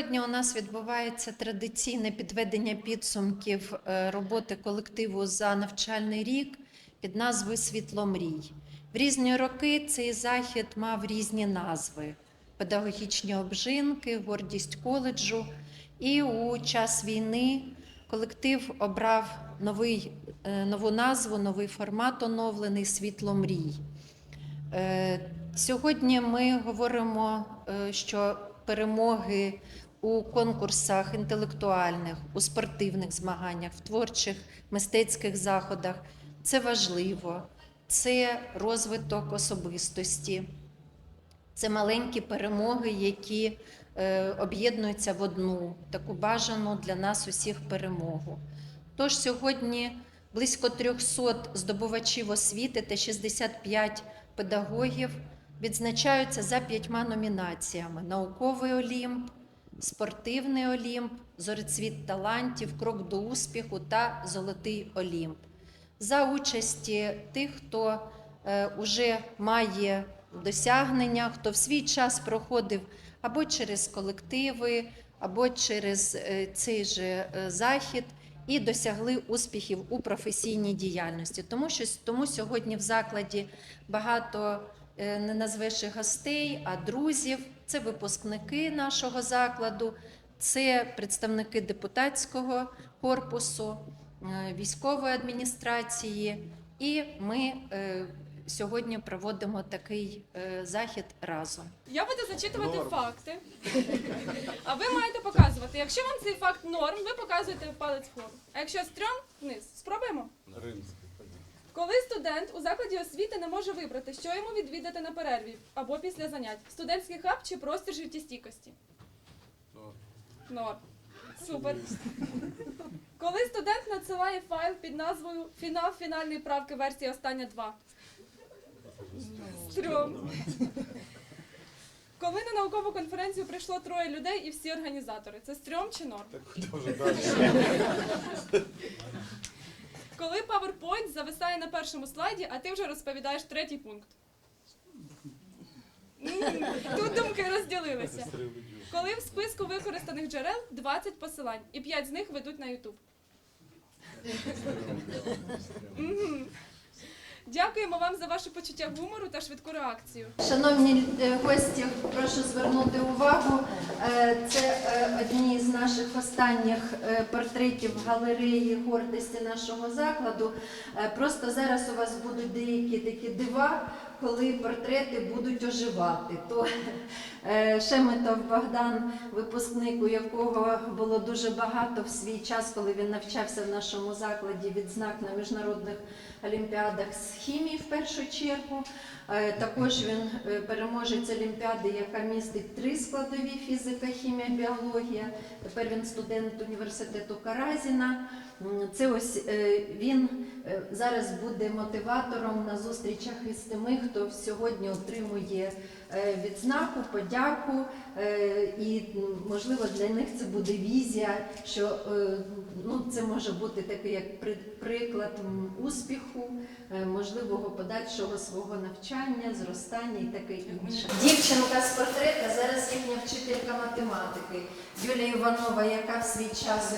Сьогодні у нас відбувається традиційне підведення підсумків е, роботи колективу за навчальний рік під назвою Світло мрій. В різні роки цей захід мав різні назви: педагогічні обжинки, гордість коледжу. І у час війни колектив обрав новий, е, нову назву, новий формат оновлений Світло мрій. Е, Сьогодні ми говоримо, що перемоги у конкурсах інтелектуальних, у спортивних змаганнях, в творчих мистецьких заходах. Це важливо, це розвиток особистості, це маленькі перемоги, які е, об'єднуються в одну таку бажану для нас усіх перемогу. Тож сьогодні близько 300 здобувачів освіти та 65 педагогів відзначаються за п'ятьма номінаціями: науковий олімп, спортивний олімп, зорецвіт талантів, крок до успіху та золотий олімп. За участі тих, хто е, уже має досягнення, хто в свій час проходив або через колективи, або через е, цей же е, захід і досягли успіхів у професійній діяльності. Тому що тому сьогодні в закладі багато е, не назвеш гостей, а друзів. Це випускники нашого закладу, це представники депутатського корпусу, е, військової адміністрації. І ми е, сьогодні проводимо такий е, захід разом. Я буду зачитувати Норм. факти, а ви маєте показувати. Якщо вам цей факт норм, ви показуєте палець вгору. А якщо стрьом, вниз. Спробуємо? Римський. Коли студент у закладі освіти не може вибрати, що йому відвідати на перерві або після занять, студентський хаб чи простір життєстійкості? Норм. Супер. Коли студент надсилає файл під назвою Фінал фінальної правки версії остання 2. Стрьом. Коли на наукову конференцію прийшло троє людей і всі організатори, це стрьом чи норм? Так куди вже далі? Коли PowerPoint зависає на першому слайді, а ти вже розповідаєш третій пункт. Тут думки розділилися. Коли в списку використаних джерел 20 посилань, і 5 з них ведуть на YouTube. Дякуємо вам за ваше почуття гумору та швидку реакцію. Шановні е, гості, прошу звернути увагу. е, Це е, одні з наших останніх портретів галереї гордості нашого закладу. Просто зараз у вас будуть деякі такі дива, коли портрети будуть оживати. То е, Шеметов Богдан, випускник, у якого було дуже багато в свій час, коли він навчався в нашому закладі, відзнак на міжнародних олімпіадах з хімії в першу чергу. Е, Також він е, переможець олімпіади, яка містить три складові фізика, хімія, біологія. Тепер він студент університету Каразіна. Це ось він зараз буде мотиватором на зустрічах із тими, хто сьогодні отримує е, відзнаку, подяку. Е, І можливо для них це буде візія, що е, ну, це може бути такий як приклад успіху, е, можливого подальшого свого навчання, зростання і таке інше. Дівчинка з портрета зараз їхня вчителька математики Юлія Іванова, яка в свій час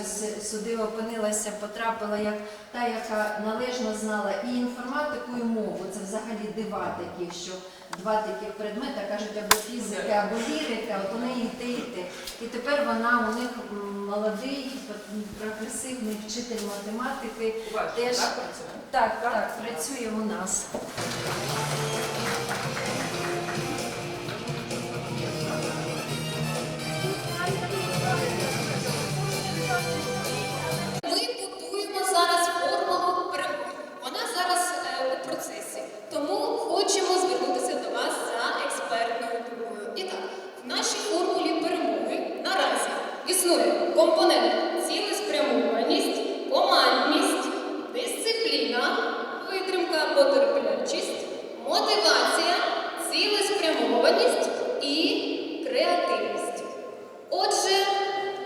сюди опинилася, потрапила як та, яка належно знала і інформатику, і мову. Це взагалі дива такі, що два таких предмета кажуть або фізика, або лірика, от у неї і те, і те. І тепер вона у них молодий, прогресивний вчитель математики. Теж так, так, працює у нас. Існує компонент цілеспрямованість, командність, дисципліна, витримка потерплячість, мотивація, цілеспрямованість і креативність. Отже,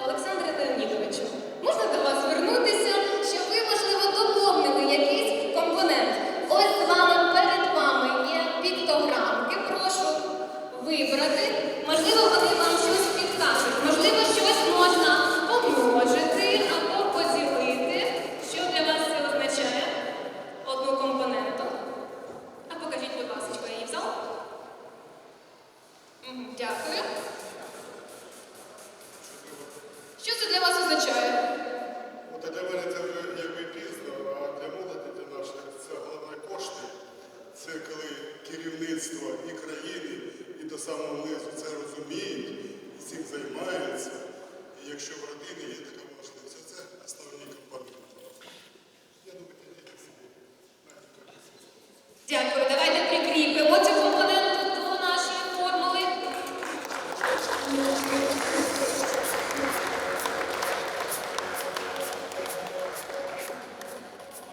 Олександре Леонідовичу, можна до вас звернутися, щоб ви, можливо, доповнили якийсь компонент. Ось з вами перед вами є піктограмки, прошу вибрати. Можливо, вони вам щось підкажуть. Можливо, Мгм, Дякую. Що це для вас означає? От для мене це вже якби пізно, а для молоді, для наших, це головне кошти. Це коли керівництво і країни, і до самого низу це розуміють, і цим займаються. І якщо в родині є така можливість, це основні компоненти. Я думаю, діти собі навіть користуються. Дякую. Давайте прикріпимо цю компоненту до нашої формули.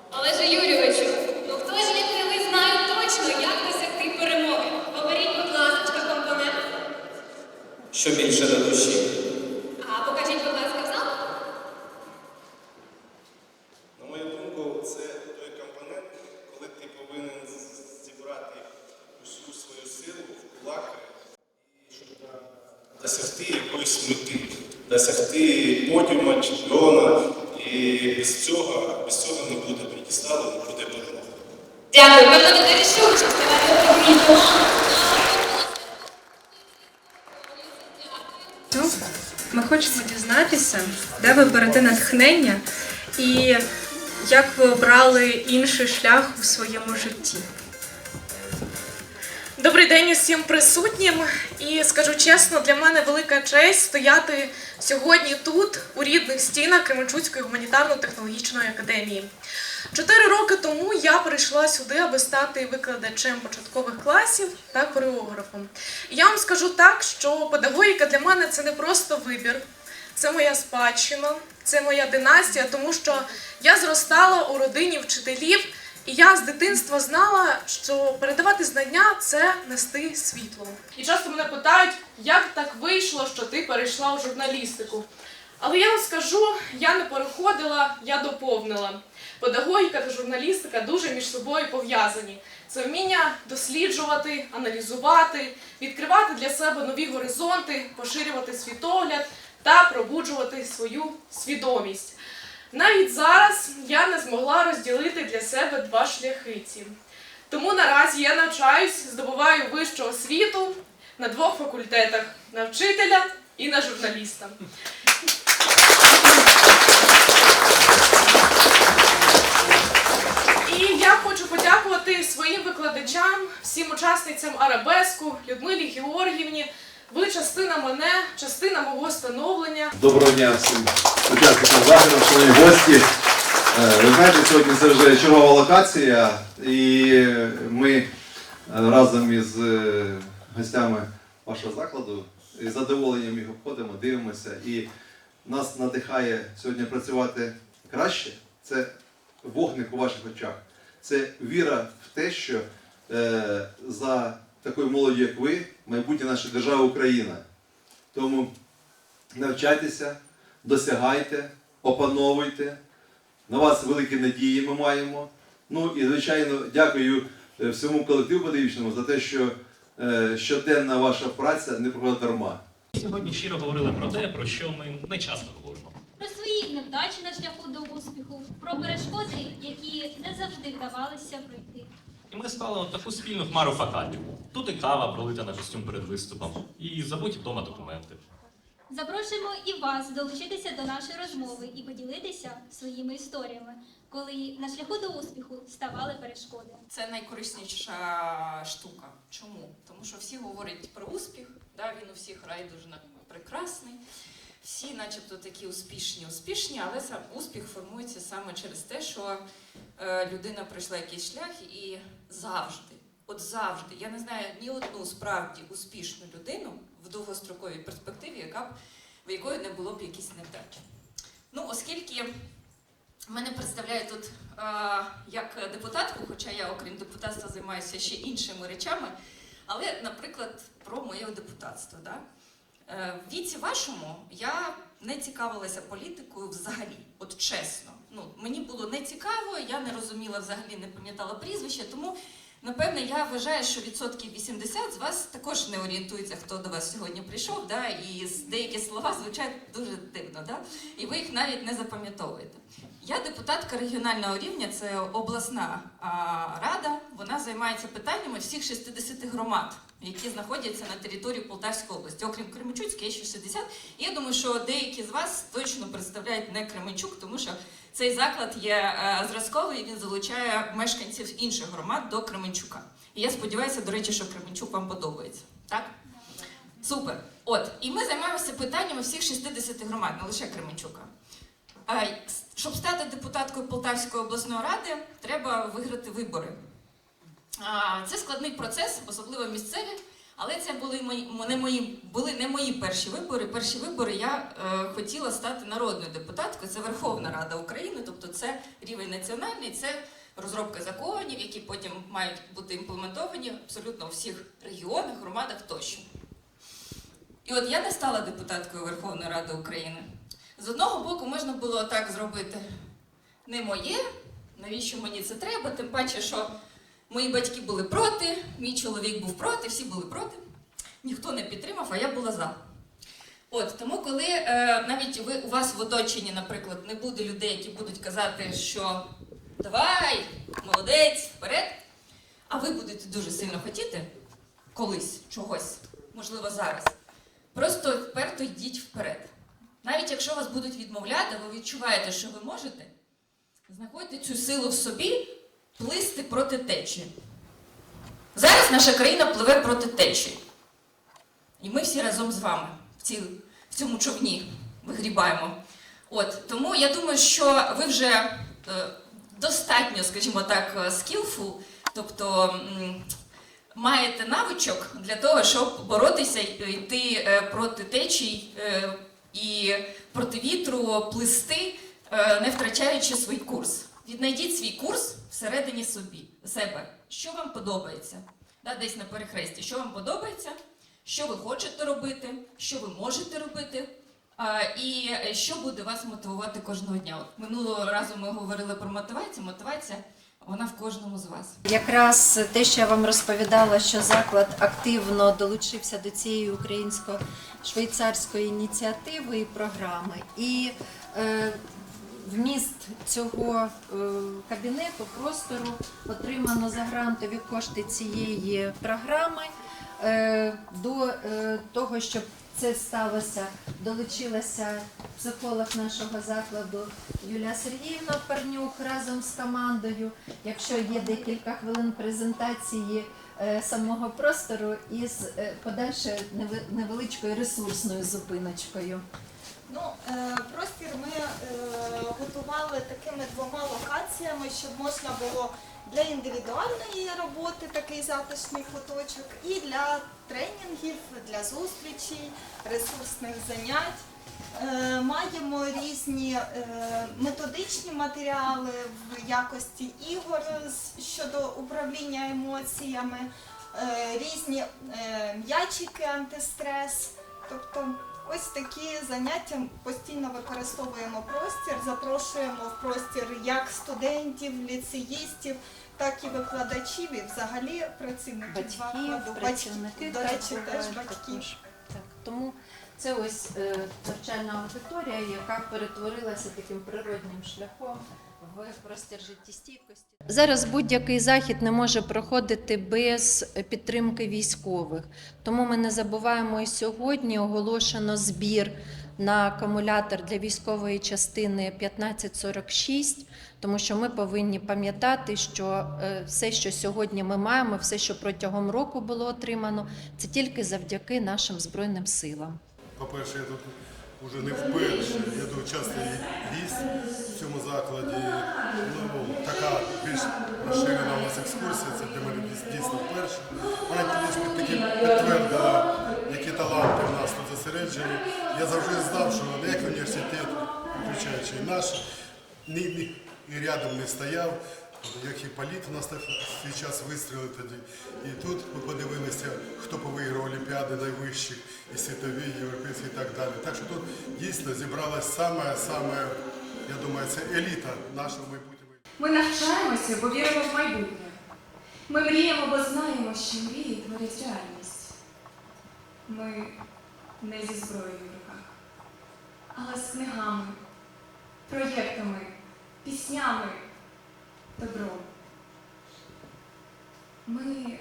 Але ж Юрійовичу, ну хто ж як не знає точно, як досягти перемоги? Оберіть, будь ласка, компонент. Що більше до душі? А покажіть, будь ласка, в зал. На мою думку, це той компонент, коли ти повинен з- зібрати усю свою силу в кулак, і щоб досягти якоїсь мети, досягти подіума, чемпіона. І без цього, без цього не буде п'єдесталу, не буде перемоги. Дякую, не рішучість. Давайте. Ну, Ми хочемо дізнатися, де ви берете натхнення і як ви обрали інший шлях у своєму житті. Добрий день усім присутнім. І скажу чесно, для мене велика честь стояти сьогодні тут, у рідних стінах Кременчуцької гуманітарно-технологічної академії. Чотири роки тому я прийшла сюди, аби стати викладачем початкових класів та хореографом. Я вам скажу так, що педагогіка для мене це не просто вибір, це моя спадщина, це моя династія, тому що я зростала у родині вчителів. І я з дитинства знала, що передавати знання це нести світло. І часто мене питають, як так вийшло, що ти перейшла у журналістику. Але я вам скажу, я не переходила, я доповнила. Педагогіка та журналістика дуже між собою пов'язані. Це вміння досліджувати, аналізувати, відкривати для себе нові горизонти, поширювати світогляд та пробуджувати свою свідомість. Навіть зараз я не змогла розділити для себе два шляхи ці. Тому наразі я навчаюсь, здобуваю вищу освіту на двох факультетах: на вчителя і на журналіста. І я хочу подякувати своїм викладачам, всім учасницям Арабеску, Людмилі Георгівні. Ви частина мене, частина мого становлення. Доброго дня всім учасникам заходу, шановні гості. Е, Ви знаєте, сьогодні це вже чергова локація, і ми е, разом із е, гостями вашого закладу із задоволенням їх обходимо, дивимося. І нас надихає сьогодні працювати краще. Це вогник у ваших очах. Це віра в те, що за такою молоддю, як ви, майбутнє нашої держави Україна. Тому навчайтеся, досягайте, опановуйте. На вас великі надії ми маємо. Ну і, звичайно, дякую е, всьому колективу педагогічному за те, що е, щоденна ваша праця не проходить дарма. Сьогодні щиро говорили про те, про що ми не часто говоримо. про свої невдачі на шляху до успіху, про перешкоди, які не завжди вдавалося пройти. І ми склали от таку спільну хмару факапів. Тут і кава пролита на костюм перед виступом, і забуті вдома документи. Запрошуємо і вас долучитися до нашої розмови і поділитися своїми історіями, коли на шляху до успіху ставали перешкоди. Це найкорисніша штука. Чому? Тому що всі говорять про успіх, да, він у всіх райдужно прекрасний. Всі, начебто, такі успішні, успішні, але сам успіх формується саме через те, що е, людина пройшла якийсь шлях і завжди, от завжди, я не знаю ні одну справді успішну людину в довгостроковій перспективі, яка б в якої не було б якісь невдачі. Ну, оскільки Мене представляють тут е, як депутатку, хоча я, окрім депутатства, займаюся ще іншими речами. Але, наприклад, про моє депутатство. Да? Е, в віці вашому я не цікавилася політикою взагалі, от чесно. Ну, мені було не цікаво, я не розуміла взагалі, не пам'ятала прізвище, тому. Напевне, я вважаю, що відсотків 80 з вас також не орієнтується, хто до вас сьогодні прийшов, да, і деякі слова звучать дуже дивно, да, і ви їх навіть не запам'ятовуєте. Я депутатка регіонального рівня, це обласна а, рада. Вона займається питаннями всіх 60 громад, які знаходяться на території Полтавської області. Окрім Кременчуцької, є ще 60. І я думаю, що деякі з вас точно представляють не Кременчук, тому що цей заклад є е, зразковий, він залучає мешканців інших громад до Кременчука. І я сподіваюся, до речі, що Кременчук вам подобається. Так? Супер. От, і ми займаємося питаннями всіх 60 громад, не лише Кременчука. Щоб стати депутаткою Полтавської обласної ради, треба виграти вибори. Це складний процес, особливо місцеві, але це були мої, не мої, були не мої перші вибори. Перші вибори я е, хотіла стати народною депутаткою. Це Верховна Рада України, тобто це рівень національний, це розробка законів, які потім мають бути імплементовані абсолютно у всіх регіонах, громадах тощо. І от я не стала депутаткою Верховної Ради України. З одного боку, можна було так зробити не моє, навіщо мені це треба, тим паче, що мої батьки були проти, мій чоловік був проти, всі були проти. Ніхто не підтримав, а я була за. От тому, коли е, навіть ви у вас в оточенні, наприклад, не буде людей, які будуть казати, що давай, молодець, вперед, а ви будете дуже сильно хотіти колись чогось, можливо, зараз. Просто вперто йдіть вперед. Навіть якщо вас будуть відмовляти, ви відчуваєте, що ви можете, знаходьте цю силу в собі, плисти проти течії. Зараз наша країна пливе проти течії. І ми всі разом з вами в, ці, в цьому човні вигрібаємо. От, тому я думаю, що ви вже е, достатньо, скажімо так, е, skillful, тобто м, маєте навичок для того, щоб боротися і йти е, проти течій е, і проти вітру, плисти, е, не втрачаючи свій курс. Віднайдіть свій курс всередині собі, себе. Що вам подобається? Да, десь на перехресті. Що вам подобається? Що ви хочете робити, що ви можете робити, а, і е, що буде вас мотивувати кожного дня. От минулого разу ми говорили про мотивацію. Мотивація вона в кожному з вас. Якраз те, що я вам розповідала, що заклад активно долучився до цієї українсько-швейцарської ініціативи і програми. І е, вміст цього е, кабінету простору отримано за грантові кошти цієї програми. Е, до е, того, щоб це сталося, долучилася психолог нашого закладу Юлія Сергіївна Парнюк разом з командою. Якщо є декілька хвилин презентації самого простору із подальшою невеличкою ресурсною зупиночкою. Ну, простір ми готували такими двома локаціями, щоб можна було для індивідуальної роботи такий затишний куточок, і для тренінгів, для зустрічей, ресурсних занять. Е, Маємо різні е, методичні матеріали в якості ігор щодо управління емоціями, е, різні м'ячики антистрес. Тобто ось такі заняття постійно використовуємо простір, запрошуємо в простір як студентів, ліцеїстів, так і викладачів, і взагалі працівників Батьків, закладу. працівники Батьків, до речі, теж батьків. Так, тому це ось е, навчальна аудиторія, яка перетворилася таким природним шляхом в простір життєстійкості. Зараз будь-який захід не може проходити без підтримки військових. Тому ми не забуваємо і сьогодні оголошено збір на акумулятор для військової частини 1546, тому що ми повинні пам'ятати, що е, все, що сьогодні ми маємо, все, що протягом року було отримано, це тільки завдяки нашим збройним силам. По-перше, я тут вже не вперше. Я тут частий гість в цьому закладі. Ну, така більш розширена у нас екскурсія, це для мене дійсно вперше. Вона таки підтвердила, які таланти в нас тут зосереджені. Я завжди знав, що ніякий університет, включаючи і наш, ні, ні, і рядом не стояв. Як і політ у нас так свій час вистріли тоді. І тут ми подивилися, хто повиграв Олімпіади найвищі, і світові, і європейські, і так далі. Так що тут дійсно зібралась саме, саме, я думаю, це еліта нашого майбутнього. Ми навчаємося, бо віримо в майбутнє. Ми мріємо, бо знаємо, що мрії творять реальність. Ми не зі зброєю в руках, але з книгами, проєктами піснями, добром. Ми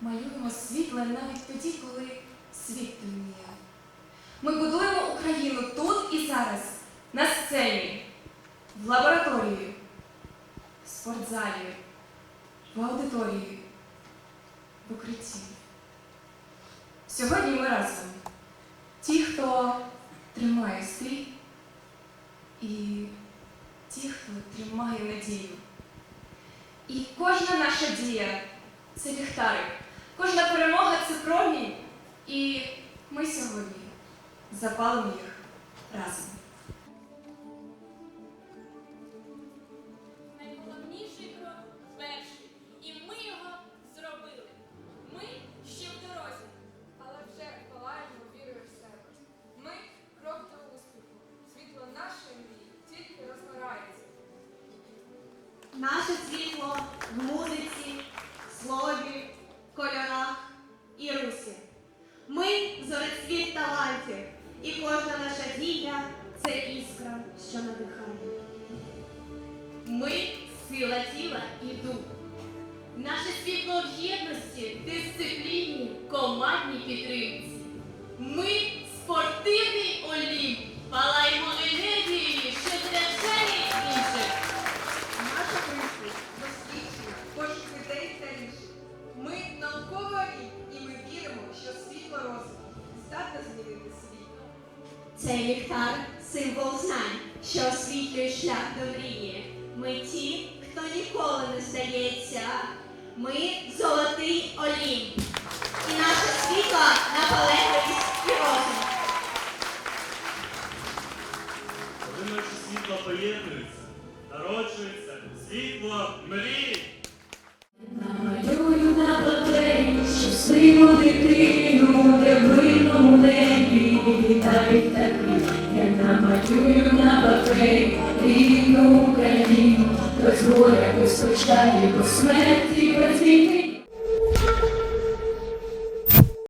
малюємо світле навіть тоді, коли світ темніє. Ми будуємо Україну тут і зараз, на сцені, в лабораторії, в спортзалі, в аудиторії, в укритті. Сьогодні ми разом. Ті, хто тримає стрій, і ті, хто тримає надію. І кожна наша дія це ліхтарик, кожна перемога це промінь. І ми сьогодні запалимо їх разом. Сила тіла і духу. Наше світло в єдності, дисципліні, командній підтримці. Ми спортивний олімп, палаємо енергією, що заряджає інших. Наша присутність досвідчена, пошук ідей та рішень. Ми наукові і ми віримо, що світло розвитку здатне змінити світ. Цей ліхтар символ знань, що освітлює шлях до мрії. Ми ті, ніколи не здається. Ми